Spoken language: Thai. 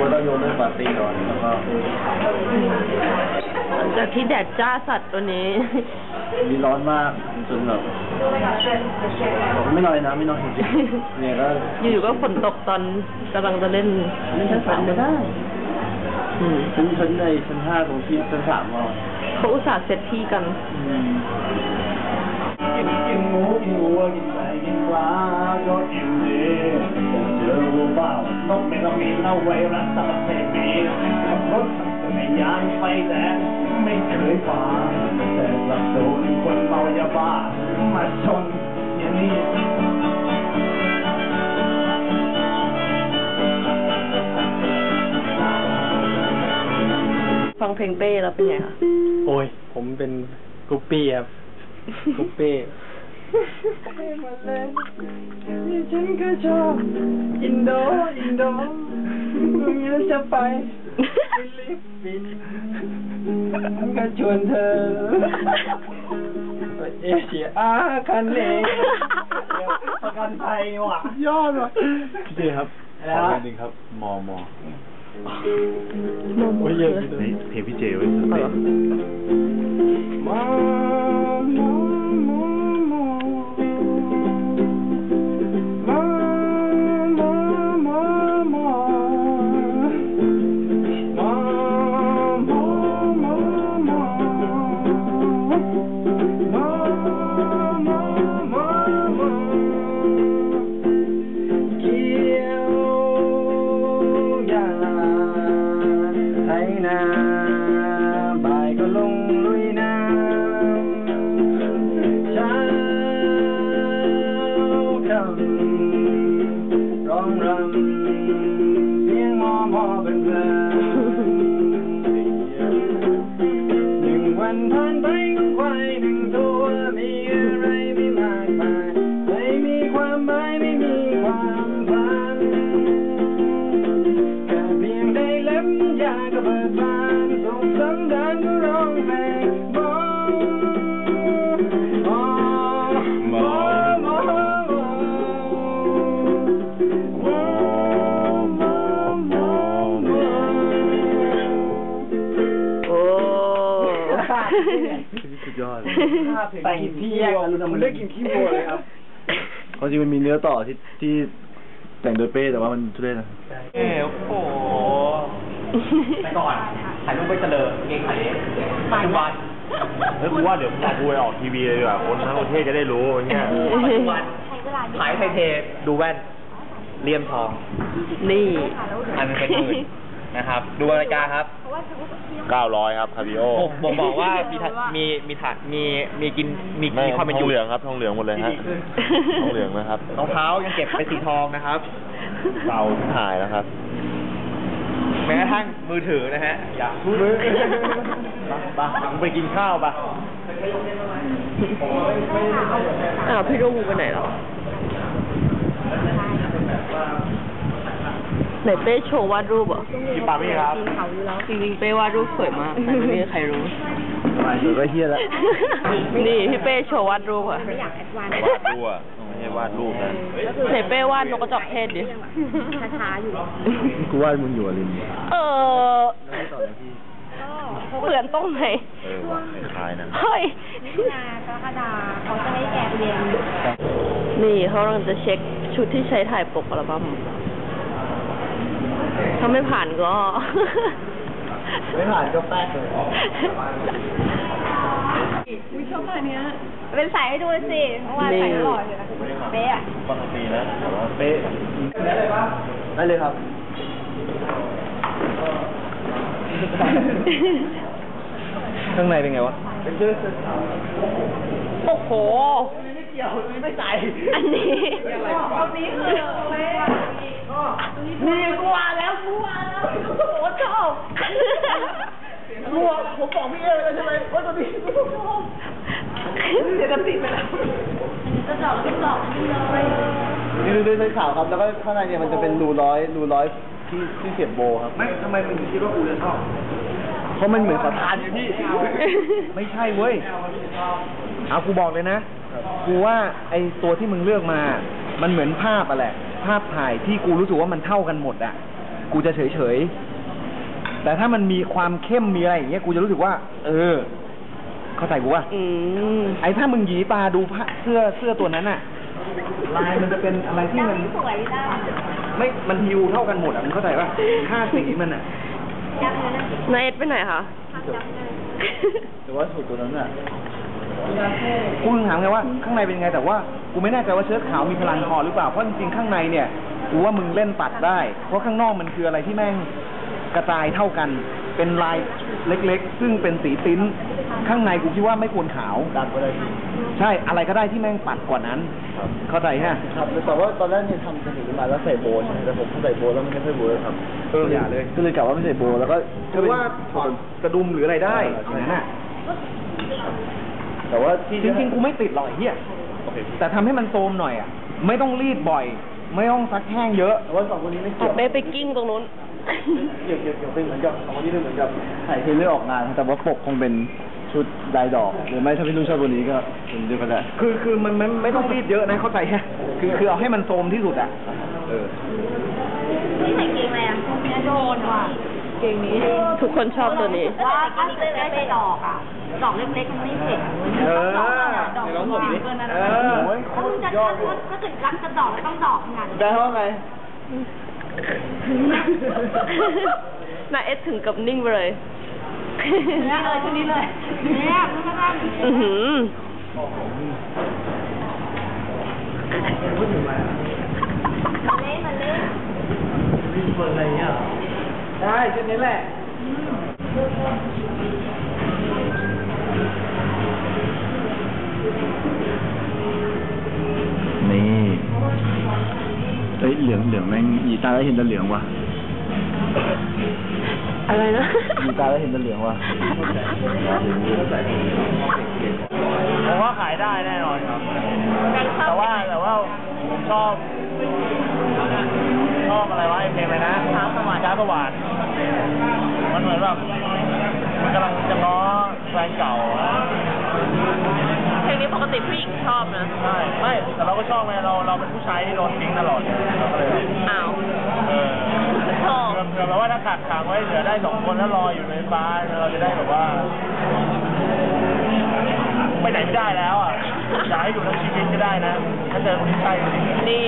ว่าต้องโยนด้วยปาร์ตี้ก่อนแล้วก็หลังจากที่แดดจ้าสัตว์ตัวนี้ มีร้อนมากจนแบบผมไม่นอนเลยนะไม่นอนจริงๆเนี่ยก็อยู่ๆก็ฝนตกตอนกำลังจะเล่นเล่นชั้นสามก็ได้อืมชั้นชั้นในชั้นห้าตรงที่ชั้นสามก็เขาอุตส่าห์เซตที่กันอืมกินกินหมูกินวัวกินไก่กินปลาก็อิ่มดี แต่เจอวัวบ้านกไม่ต้องมีเล่าไวรัสตับเสบมีขับรถในยางไฟแดงไม่เคยฝ่าแต่กลับโดนคนเมายาบ้ามาชนอย่างนี้ฟังเพลงเป้แล้วเป็นไงคะ โอ้ย ผมเป็นกรุ๊ปปี้ครับ กรุ๊ปปี้ ฉันก็ชอบอินโดอินโดมึงจะไปฟิลิปปินส์ก็ชวนเธอไปเอเชียอาคันเองประกันภัยว่ะยอดว่ะพี่เจครับแล้วขอเพลงหนึ่งครับมอมอโมโมโอ้ยคืเยออะอะไรนี่เพลงพี่เจไว้ยเอาเหรอมอมอมอมอ dài có lung lui nam. Cháo cầm rong rầm tiếng mò mò bình bình nhưng quanh thân bánh quay đừng thua สุดยอดแต่งที่แยกกันมันได้กินขี้โมเลยครับเขาจริงมันมีเนื้อต่อที่ที่แต่งโดยเป้แต่ว่ามันทุเรศนะเอ้โอ้โหแต่ก่อน ถ่ายรูปไปเจริญเกงขาเล็กปัจจุบันเฮ้ยกูว่าเดี๋ยวมึงเอากูไปออกทีวีเลยดีกว่าคนทั้งประเทศจะได้รู้อย่างเงี้ยปัจจุบันขายไทยเทดูแว่นเลี่ยมทอง นี่ อันเป็นหมื่นนะครับ ดูรายการครับเก้าร้อยครับคาริโอผมผมบอกว่ามีทะมีมีถามีมีกินมีไม่มีความเป็นทอองยู่เหลืองครับทองเหลืองหมดเลยฮะที่ดีขึ้นทองเหลืองนะครับรองเท้ายังเก็บเป็นสีทองนะครับเก่าหายแล้วครับ แม้กระทั่งมือถือนะฮะ อย่าพูดปะมึงไปกินข้าวปะอ้าวพี่รุ่งไปไหนแล้วไหนเป้โชว์วาดรูปเหรอกินปลาไม่ครับจริงๆเป้วาดรูปสวยมากแต่ไม่มีใครรู้เดี๋ยวก็เฮียแล้ว นี่พี่เป้โชว์วาดรูปอะวาดรูปอะไม่ใช่วาดรูปนะ ไหนเป้วาดนกกระจอกเทศดิกูวาดมึงอยู่อะลินเออ เหมือนตรงไหน เออว่ะคล้ายๆนะ เฮ้ยงานกรกฎาเขาจะให้แกเรียนนี่เขากำลังจะเช็คชุดที่ใช้ถ่ายปกอัลบั้มถ้าไม่ผ่านก็ ไม่ผ่านก็แป๊กเลย เป็นสายให้ดูสิเมื่อวานใส่หล่ออยู่นะเป๊ะอะปกตินะแต่ว่าเป๊ะได้เลยครับข้างในเป็นไงวะเป็นเสื้อโอ้โห ไม่เกี่ยวไม่ใส่อันนี้อันนี้คือเป๊ะนี่กูว่าแล้วกูว่าแล้วโอ้โหชอบ รัวผมบอกพี่เอเลยใช่ไหมว่าตัวนี้เดี๋ยวจะติดไปแล้วกระจอกกระจอกนี่เลยนี่ดูด้วยเสื้อขาวครับ แล้วก็ข้างในเนี่ยมันจะเป็นรูร้อยรูร้อยที่ที่เสียบโบครับ ไม่ทำไมมึงถึงคิดว่ากูจะชอบเพราะมันเหมือนขอทานอยู่พี่ ไม่ใช่เว้ย เอากูบอกเลยนะ กูว่าไอตัวที่มึงเลือกมา มันเหมือนภาพอะแหละ ภาพถ่ายที่กูรู้สึกว่ามันเท่ากันหมดอะกูจะเฉยเฉยๆ แต่ถ้ามันมีความเข้มมีอะไรอย่างเงี้ยกูจะรู้สึกว่า เออ เข้าใจกูว่าอืมไอ้ถ้ามึงหยีตาดูผ้าเสื้อเสื้อตัวนั้นอะลายมันจะเป็นอะไรที่มัน สวยจ้าไม่มันฮิวเท่ากันหมดอะมึงเข้าใจป่ะค่าสีมันอะยักษ์เลยนะนายเอ็ดไปไหนคะพักยักษ์เลยแต่ว่าสูตรตัวนั้นอะกูถึงถามไงว่าข้างในเป็นไงแต่ว่ากูไม่แน่ใจว่าเชิ้ตขาวมีพลังพอหรือเปล่าเพราะจริงๆข้างในเนี่ยกูว่ามึงเล่นตัดได้ เพราะข้างนอกมันคืออะไรที่แม่ง กระจายเท่ากัน เป็นลายเล็กๆ ซึ่งเป็นสีติ้น ข้างในกูคิดว่าไม่ควรขาว ดันไปเลยพี่ใช่อะไรก็ได้ที่แม่งปัดกว่านั้น ครับเข้าใจฮะ ครับแต่ว่าตอนแรกเนี่ยทำจะถึงมาแล้วใส่โบใช่ไหมแต่ผมใส่โบแล้วมันไม่ค่อยเวิร์คครับเอออย่าเลย ก็เลยกลับว่าไม่ใส่โบแล้วก็คือว่าถอดกระดุมหรืออะไรได้อย่างนั้นน่ะแต่ว่าที่จริงๆกูไม่ติดหรอกไอ้เฮียโอเคพี่แต่ทำให้มันโซมหน่อยอะ ไม่ต้องรีดบ่อย ไม่ต้องซักแห้งเยอะ แต่ว่าสองคนนี้ไม่อเกี่อยกวเบสไปกิ้งตรงนู้น เกี่ยวเกี่ยวเกี่ยวเป็นเหมือนกับสองคนนี้เป็นเหมือนกับถ่ายเทรลเลอออกงาน แต่ว่าปกคงเป็นชุดลายดอก หรือไม่ถ้าพี่นุ่นชอบตัวนี้ก็เป็นเดียวกันแหละคือคือมันไม่ไม่ต้องรีดเยอะนะเข้าใจแค่คือคือเอาให้มันโซมที่สุดอะเออนี่ใส่เกงอะไรอะเนี่ยโดนว่ะเกงนี้ ทุกคนชอบตัวนี้ว่าถ้าซื้อได้แต่ดอกอะดอกเล็กๆมันไม่เผ็ดเออดอกลองผมดิเกินนั้นเออถ้ามึงจะถ้าถ้าเกิดรักจะดอกแล้วต้องดอกขนาดนี้ได้เท่าไง นายเอ็ดถึงกับนิ่งไปเลยเนี่ยเลยชุดนี้เลยเนี่ยมันก็ได้อือหือมันเล่นมันเล่นได้ชุดนี้แหละ เอ้ยเหลืองเหลืองแม่งยีตาแล้วเห็นแต่เหลืองว่ะอะไรนะยีตาแล้วเห็นแต่เหลืองว่ะผมว่าขายได้แน่นอนครับ แต่ว่าแต่ว่าผมชอบชอบอะไรวะไอเพลงอะไรนะช้าสว่านช้าสว่านมันเหมือนแบบมันกำลังจะง้อแฟนเก่าอะเพลงนี้ปกติผู้หญิงชอบนะ ใช่ ไม่ แต่เราก็ชอบไงเราเราเป็นผู้ชายที่โดนทิ้งตลอดเราก็เลยแบบ อ้าว เออ ชอบ เผื่อ เผื่อแบบว่าถ้าขัดขังไว้เหลือได้สองคนแล้วรออยู่ในฟ้าเราจะได้แบบว่าไปไหนไม่ได้แล้วอะอยากให้อยู่ทั้งชีวิตก็ได้นะ ถ้าเจอคนที่ใช่จริงๆ นี่